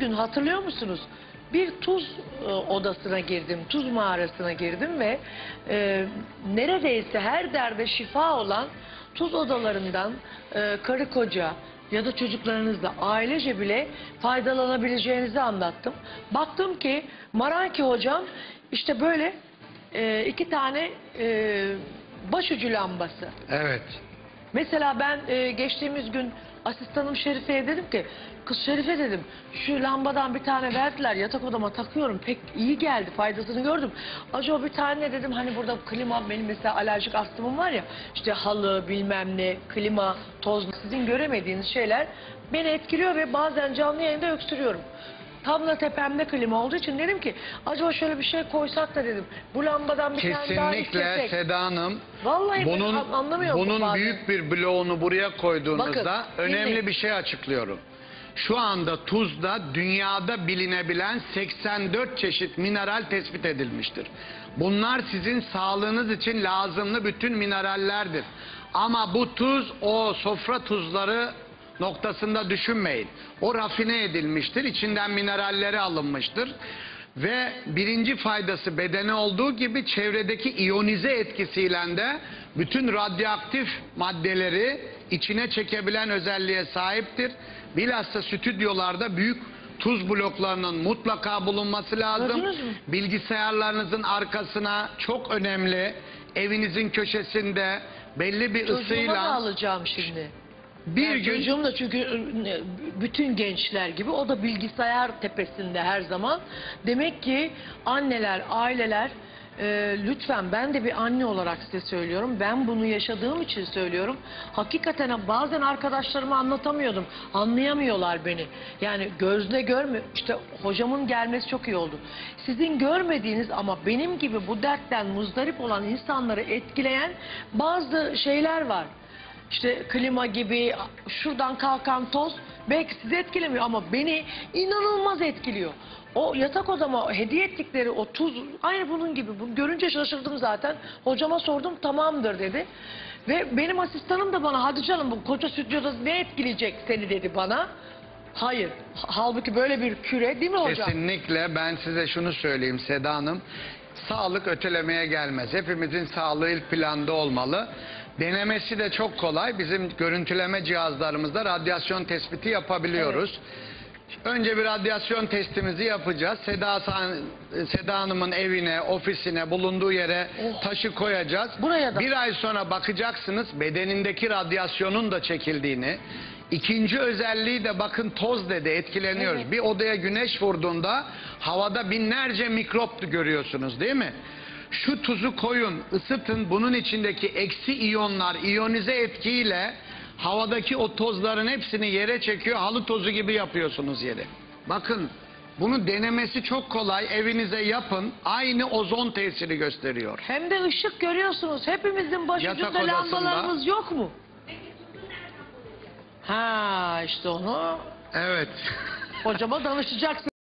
gün hatırlıyor musunuz? Bir tuz e, odasına girdim, tuz mağarasına girdim ve e, neredeyse her derde şifa olan tuz odalarından e, karı koca ya da çocuklarınızla ailece bile faydalanabileceğinizi anlattım. Baktım ki Maranki hocam işte böyle e, iki tane e, başucu lambası. Evet. Mesela ben e, geçtiğimiz gün asistanım Şerife'ye dedim ki kız Şerife dedim şu lambadan bir tane verdiler yatak odama takıyorum pek iyi geldi faydasını gördüm. Acaba bir tane dedim hani burada klima benim mesela alerjik astımım var ya işte halı bilmem ne klima toz sizin göremediğiniz şeyler beni etkiliyor ve bazen canlı yayında öksürüyorum. Tam da tepemde klima olduğu için dedim ki acaba şöyle bir şey koysak da dedim bu lambadan bir tane daha Kesinlikle istesek. Seda Hanım. Vallahi ben bunun an- anlamıyorum bunun bazen. büyük bir bloğunu buraya koyduğunuzda Bakın, önemli dinleyin. bir şey açıklıyorum. Şu anda tuzda dünyada bilinebilen 84 çeşit mineral tespit edilmiştir. Bunlar sizin sağlığınız için lazımlı bütün minerallerdir. Ama bu tuz o sofra tuzları noktasında düşünmeyin. O rafine edilmiştir, içinden mineralleri alınmıştır. Ve birinci faydası bedene olduğu gibi çevredeki iyonize etkisiyle de bütün radyoaktif maddeleri içine çekebilen özelliğe sahiptir. Bilhassa stüdyolarda büyük tuz bloklarının mutlaka bulunması lazım. Bilgisayarlarınızın arkasına çok önemli. Evinizin köşesinde belli bir Çocuğuma ısıyla alacağım şimdi. Bir Yani gün Çocuğum da çünkü e, bütün gençler gibi o da bilgisayar tepesinde her zaman. Demek ki anneler, aileler e, lütfen ben de bir anne olarak size söylüyorum. Ben bunu yaşadığım için söylüyorum. Hakikaten bazen arkadaşlarıma anlatamıyordum. Anlayamıyorlar beni. Yani gözle görmüyor. İşte hocamın gelmesi çok iyi oldu. Sizin görmediğiniz ama benim gibi bu dertten muzdarip olan insanları etkileyen bazı şeyler var. İşte klima gibi şuradan kalkan toz belki sizi etkilemiyor ama beni inanılmaz etkiliyor. O yatak odama hediye ettikleri o tuz aynı bunun gibi. Bunu görünce şaşırdım zaten. Hocama sordum tamamdır dedi. Ve benim asistanım da bana hadi canım bu koca stüdyoda ne etkileyecek seni dedi bana. Hayır. Halbuki böyle bir küre değil mi hocam? Kesinlikle ben size şunu söyleyeyim Seda Hanım. Sağlık ötelemeye gelmez. Hepimizin sağlığı ilk planda olmalı. Denemesi de çok kolay. Bizim görüntüleme cihazlarımızda radyasyon tespiti yapabiliyoruz. Önce bir radyasyon testimizi yapacağız. Seda, Seda Hanım'ın evine, ofisine, bulunduğu yere Oh. taşı koyacağız. Buraya da. Bir ay sonra bakacaksınız bedenindeki radyasyonun da çekildiğini. İkinci özelliği de bakın toz dedi etkileniyoruz. Evet. Bir odaya güneş vurduğunda havada binlerce mikrop görüyorsunuz değil mi? Şu tuzu koyun, ısıtın. Bunun içindeki eksi iyonlar iyonize etkiyle havadaki o tozların hepsini yere çekiyor. Halı tozu gibi yapıyorsunuz yeri. Bakın bunu denemesi çok kolay. Evinize yapın. Aynı ozon tesiri gösteriyor. Hem de ışık görüyorsunuz. Hepimizin başucunda Yatak odasında. lambalarımız yok mu? Ha işte onu Evet. hocama danışacaksın.